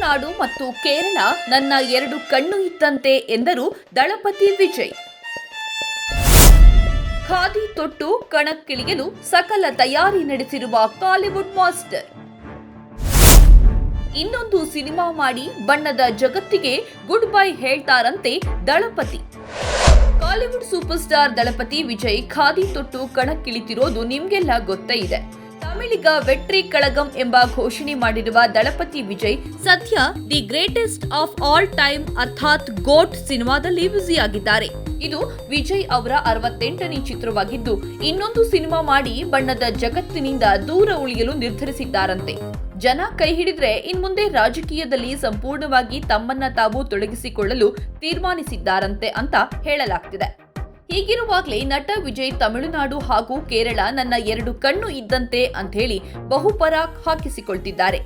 ತಮಿಳುನಾಡು ಮತ್ತು ಕೇರಳ ನನ್ನ ಎರಡು ಕಣ್ಣು ಇದ್ದಂತೆ ಎಂದರು ದಳಪತಿ ವಿಜಯ್. ಖಾದಿ ತೊಟ್ಟು ಕಣಕ್ಕಿಳಿಯಲು ಸಕಲ ತಯಾರಿ ನಡೆಸಿರುವ ಕಾಲಿವುಡ್ ಮಾಸ್ಟರ್. ಇನ್ನೊಂದು ಸಿನಿಮಾ ಮಾಡಿ ಬಣ್ಣದ ಜಗತ್ತಿಗೆ ಗುಡ್ ಬೈ ಹೇಳ್ತಾರಂತೆ ದಳಪತಿ. ಕಾಲಿವುಡ್ ಸೂಪರ್ ಸ್ಟಾರ್ ದಳಪತಿ ವಿಜಯ್ ಖಾದಿ ತೊಟ್ಟು ಕಣಕ್ಕಿಳಿತಿರೋದು ನಿಮ್ಗೆಲ್ಲ ಗೊತ್ತೇ ಇದೆ. ತಮಿಳಿಗ ವೆಟ್ರಿ ಕಳಗಂ ಎಂಬ ಘೋಷಣೆ ಮಾಡಿರುವ ದಳಪತಿ ವಿಜಯ್ ಸದ್ಯ the greatest of all time ಅರ್ಥಾತ್ ಗೋಟ್ ಸಿನಿಮಾದಲ್ಲಿ ಬ್ಯುಸಿಯಾಗಿದ್ದಾರೆ. ಇದು ವಿಜಯ್ ಅವರ ಅರವತ್ತೆಂಟನೇ ಚಿತ್ರವಾಗಿದ್ದು, ಇನ್ನೊಂದು ಸಿನಿಮಾ ಮಾಡಿ ಬಣ್ಣದ ಜಗತ್ತಿನಿಂದ ದೂರ ಉಳಿಯಲು ನಿರ್ಧರಿಸಿದ್ದಾರಂತೆ. ಜನ ಕೈ ಹಿಡಿದ್ರೆ ಇನ್ಮುಂದೆ ರಾಜಕೀಯದಲ್ಲಿ ಸಂಪೂರ್ಣವಾಗಿ ತಮ್ಮನ್ನ ತಾವು ತೊಡಗಿಸಿಕೊಳ್ಳಲು ತೀರ್ಮಾನಿಸಿದ್ದಾರಂತೆ ಅಂತ ಹೇಳಲಾಗ್ತಿದೆ. ಹೀಗಿರುವಾಗಲೇ ನಟ ವಿಜಯ್ ತಮಿಳುನಾಡು ಹಾಗೂ ಕೇರಳ ನನ್ನ ಎರಡು ಕಣ್ಣು ಇದ್ದಂತೆ ಅಂತ ಹೇಳಿ ಬಹುಪರ ಹಾಕಿಸಿಕೊಳ್ತಿದ್ದಾರೆ.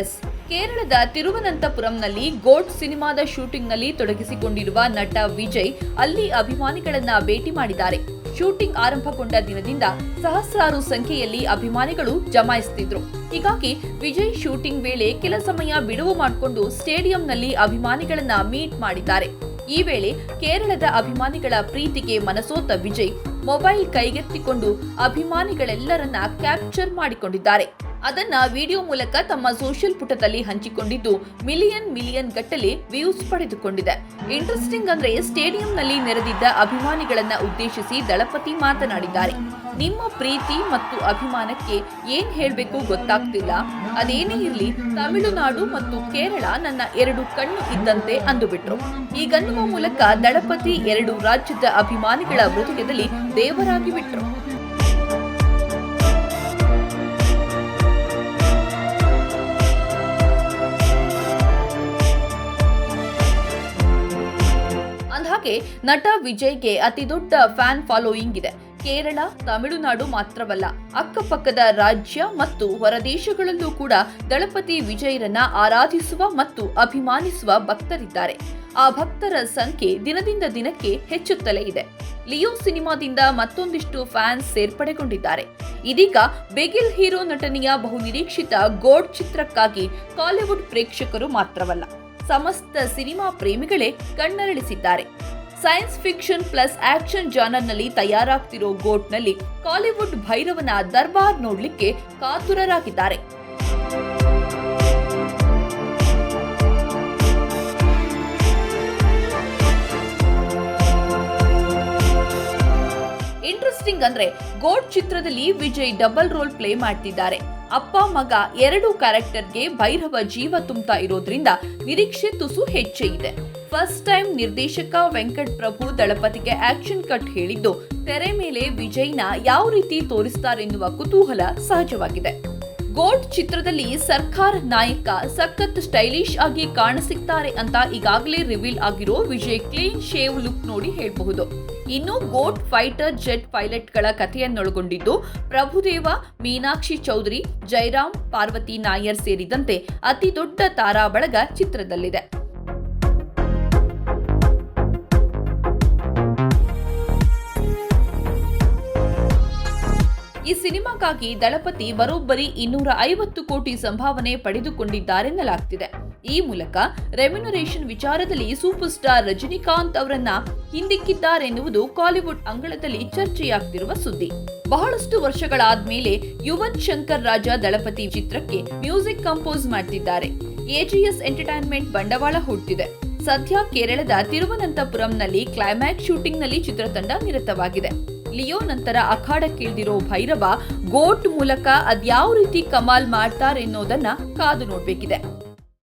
ಎಸ್, ಕೇರಳದ ತಿರುವನಂತಪುರಂನಲ್ಲಿ ಗೋಟ್ ಸಿನಿಮಾದ ಶೂಟಿಂಗ್ನಲ್ಲಿ ತೊಡಗಿಸಿಕೊಂಡಿರುವ ನಟ ವಿಜಯ್ ಅಲ್ಲಿ ಅಭಿಮಾನಿಗಳನ್ನ ಭೇಟಿ ಮಾಡಿದ್ದಾರೆ. ಶೂಟಿಂಗ್ ಆರಂಭಗೊಂಡ ದಿನದಿಂದ ಸಹಸ್ರಾರು ಸಂಖ್ಯೆಯಲ್ಲಿ ಅಭಿಮಾನಿಗಳು ಜಮಾಯಿಸುತ್ತಿದ್ರು. ಹೀಗಾಗಿ ವಿಜಯ್ ಶೂಟಿಂಗ್ ವೇಳೆ ಕೆಲ ಸಮಯ ಬಿಡುವು ಮಾಡಿಕೊಂಡು ಸ್ಟೇಡಿಯಂನಲ್ಲಿ ಅಭಿಮಾನಿಗಳನ್ನ ಮೀಟ್ ಮಾಡಿದ್ದಾರೆ. ಈ ವೇಳೆ ಕೇರಳದ ಅಭಿಮಾನಿಗಳ ಪ್ರೀತಿಗೆ ಮನಸೋತ ವಿಜಯ್ ಮೊಬೈಲ್ ಕೈಗೆತ್ತಿಕೊಂಡು ಅಭಿಮಾನಿಗಳೆಲ್ಲರನ್ನ ಕ್ಯಾಪ್ಚರ್ ಮಾಡಿಕೊಂಡಿದ್ದಾರೆ. ಅದನ್ನ ವಿಡಿಯೋ ಮೂಲಕ ತಮ್ಮ ಸೋಷಿಯಲ್ ಪುಟದಲ್ಲಿ ಹಂಚಿಕೊಂಡಿದ್ದು ಮಿಲಿಯನ್ ಮಿಲಿಯನ್ ಗಟ್ಟಲೆ ವ್ಯೂಸ್ ಪಡೆದುಕೊಂಡಿದೆ. ಇಂಟ್ರೆಸ್ಟಿಂಗ್ ಅಂದ್ರೆ ಸ್ಟೇಡಿಯಂನಲ್ಲಿ ನೆರೆದಿದ್ದ ಅಭಿಮಾನಿಗಳನ್ನ ಉದ್ದೇಶಿಸಿ ದಳಪತಿ ಮಾತನಾಡಿದ್ದಾರೆ. ನಿಮ್ಮ ಪ್ರೀತಿ ಮತ್ತು ಅಭಿಮಾನಕ್ಕೆ ಏನ್ ಹೇಳಬೇಕು ಗೊತ್ತಾಗ್ತಿಲ್ಲ. ಅದೇನೇ ಇರಲಿ, ತಮಿಳುನಾಡು ಮತ್ತು ಕೇರಳ ನನ್ನ ಎರಡು ಕಣ್ಣು ಇದ್ದಂತೆ ಅಂದುಬಿಟ್ರು. ಈಗನ್ನುವ ಮೂಲಕ ದಳಪತಿ ಎರಡು ರಾಜ್ಯದ ಅಭಿಮಾನಿಗಳ ಹೃದಯದಲ್ಲಿ ದೇವರಾಗಿ ಬಿಟ್ರು. ಅಂದಹಾಗೆ ನಟ ವಿಜಯ್ಗೆ ಅತಿ ದೊಡ್ಡ ಫ್ಯಾನ್ ಫಾಲೋಯಿಂಗ್ ಇದೆ. ಕೇರಳ, ತಮಿಳುನಾಡು ಮಾತ್ರವಲ್ಲ, ಅಕ್ಕಪಕ್ಕದ ರಾಜ್ಯ ಮತ್ತು ಹೊರದೇಶಗಳಲ್ಲೂ ಕೂಡ ದಳಪತಿ ವಿಜಯರನ್ನ ಆರಾಧಿಸುವ ಮತ್ತು ಅಭಿಮಾನಿಸುವ ಭಕ್ತರಿದ್ದಾರೆ. ಆ ಭಕ್ತರ ಸಂಖ್ಯೆ ದಿನದಿಂದ ದಿನಕ್ಕೆ ಹೆಚ್ಚುತ್ತಲೇ ಇದೆ. ಲಿಯೋ ಸಿನಿಮಾದಿಂದ ಮತ್ತೊಂದಿಷ್ಟು ಫ್ಯಾನ್ಸ್ ಸೇರ್ಪಡೆಗೊಂಡಿದ್ದಾರೆ. ಇದೀಗ ಬೆಗಿಲ್ ಹೀರೋ ನಟನೆಯ ಬಹುನಿರೀಕ್ಷಿತ ಗೋಡ್ ಚಿತ್ರಕ್ಕಾಗಿ ಕಾಲಿವುಡ್ ಪ್ರೇಕ್ಷಕರು ಮಾತ್ರವಲ್ಲ. ಸಮಸ್ತ ಸಿನಿಮಾ ಪ್ರೇಮಿಗಳೇ ಕಣ್ಣರಳಿಸಿದ್ದಾರೆ. ಸೈನ್ಸ್ ಫಿಕ್ಷನ್ ಪ್ಲಸ್ ಆಕ್ಷನ್ ಜಾನರ್ನಲ್ಲಿ ತಯಾರಾಗ್ತಿರೋ ಗೋಟ್ನಲ್ಲಿ ಕಾಲಿವುಡ್ ಭೈರವನ ದರ್ಬಾರ್ ನೋಡ್ಲಿಕ್ಕೆ ಕಾತುರರಾಗಿದ್ದಾರೆ. ಇಂಟ್ರೆಸ್ಟಿಂಗ್ ಅಂದ್ರೆ ಗೋಟ್ ಚಿತ್ರದಲ್ಲಿ ವಿಜಯ್ ಡಬಲ್ ರೋಲ್ ಪ್ಲೇ ಮಾಡ್ತಿದ್ದಾರೆ. ಅಪ್ಪ ಮಗ ಎರಡು ಕ್ಯಾರೆಕ್ಟರ್ಗೆ ಭೈರವ ಜೀವ ತುಂಬ್ತಾ ಇರೋದ್ರಿಂದ ನಿರೀಕ್ಷೆ ತುಸು ಹೆಚ್ಚೇ ಇದೆ. ಫಸ್ಟ್ ಟೈಮ್ ನಿರ್ದೇಶಕ ವೆಂಕಟ್ ಪ್ರಭು ದಳಪತಿಗೆ ಆಕ್ಷನ್ ಕಟ್ ಹೇಳಿದ್ದು, ತೆರೆ ಮೇಲೆ ವಿಜಯ್ನ ಯಾವ ರೀತಿ ತೋರಿಸ್ತಾರೆನ್ನುವ ಕುತೂಹಲ ಸಹಜವಾಗಿದೆ. ಗೋಲ್ಡ್ ಚಿತ್ರದಲ್ಲಿ ಸರ್ಕಾರ್ ನಾಯಕ ಸಖತ್ ಸ್ಟೈಲಿಶ್ ಆಗಿ ಕಾಣಸಿಗ್ತಾರೆ ಅಂತ ಈಗಾಗಲೇ ರಿವೀಲ್ ಆಗಿರೋ ವಿಜಯ್ ಕ್ಲೀನ್ ಶೇವ್ ಲುಕ್ ನೋಡಿ ಹೇಳಬಹುದು. ಇನ್ನು ಗೋಟ್ ಫೈಟರ್ ಜೆಟ್ ಪೈಲಟ್ಗಳ ಕಥೆಯನ್ನೊಳಗೊಂಡಿದ್ದು ಪ್ರಭುದೇವ, ಮೀನಾಕ್ಷಿ ಚೌಧರಿ, ಜೈರಾಮ್, ಪಾರ್ವತಿ ನಾಯರ್ ಸೇರಿದಂತೆ ಅತಿ ದೊಡ್ಡ ತಾರಾ ಬಳಗ ಚಿತ್ರದಲ್ಲಿದೆ. ಈ ಸಿನಿಮಾಗಾಗಿ ದಳಪತಿ ಬರೋಬ್ಬರಿ ಇನ್ನೂರ ಐವತ್ತು ಕೋಟಿ ಸಂಭಾವನೆ ಪಡೆದುಕೊಂಡಿದ್ದಾರೆನ್ನಲಾಗ್ತಿದೆ. ಈ ಮೂಲಕ ರೆಮ್ಯುನರೇಷನ್ ವಿಚಾರದಲ್ಲಿ ಸೂಪರ್ ಸ್ಟಾರ್ ರಜನಿಕಾಂತ್ ಅವರನ್ನ ಹಿಂದಿಕ್ಕಿದ್ದಾರೆನ್ನುವುದು ಕಾಲಿವುಡ್ ಅಂಗಳದಲ್ಲಿ ಚರ್ಚೆಯಾಗ್ತಿರುವ ಸುದ್ದಿ. ಬಹಳಷ್ಟು ವರ್ಷಗಳಾದ್ಮೇಲೆ ಯುವನ್ ಶಂಕರ್ ರಾಜ ದಳಪತಿ ಚಿತ್ರಕ್ಕೆ ಮ್ಯೂಸಿಕ್ ಕಂಪೋಸ್ ಮಾಡ್ತಿದ್ದಾರೆ. ಎಜಿಎಸ್ ಎಂಟರ್ಟೈನ್ಮೆಂಟ್ ಬಂಡವಾಳ ಹೂಡ್ತಿದೆ. ಸದ್ಯ ಕೇರಳದ ತಿರುವನಂತಪುರಂನಲ್ಲಿ ಕ್ಲೈಮ್ಯಾಕ್ಸ್ ಶೂಟಿಂಗ್ನಲ್ಲಿ ಚಿತ್ರತಂಡ ನಿರತವಾಗಿದೆ. ಲಿಯೋ ನಂತರ ಅಖಾಡಕ್ಕಿಳಿದಿರೋ ಭೈರವ ಗೋಟ್ ಮೂಲಕ ಅದ್ಯಾವ ರೀತಿ ಕಮಾಲ್ ಮಾಡ್ತಾರೆನ್ನೋದನ್ನ ಕಾದು ನೋಡ್ಬೇಕಿದೆ.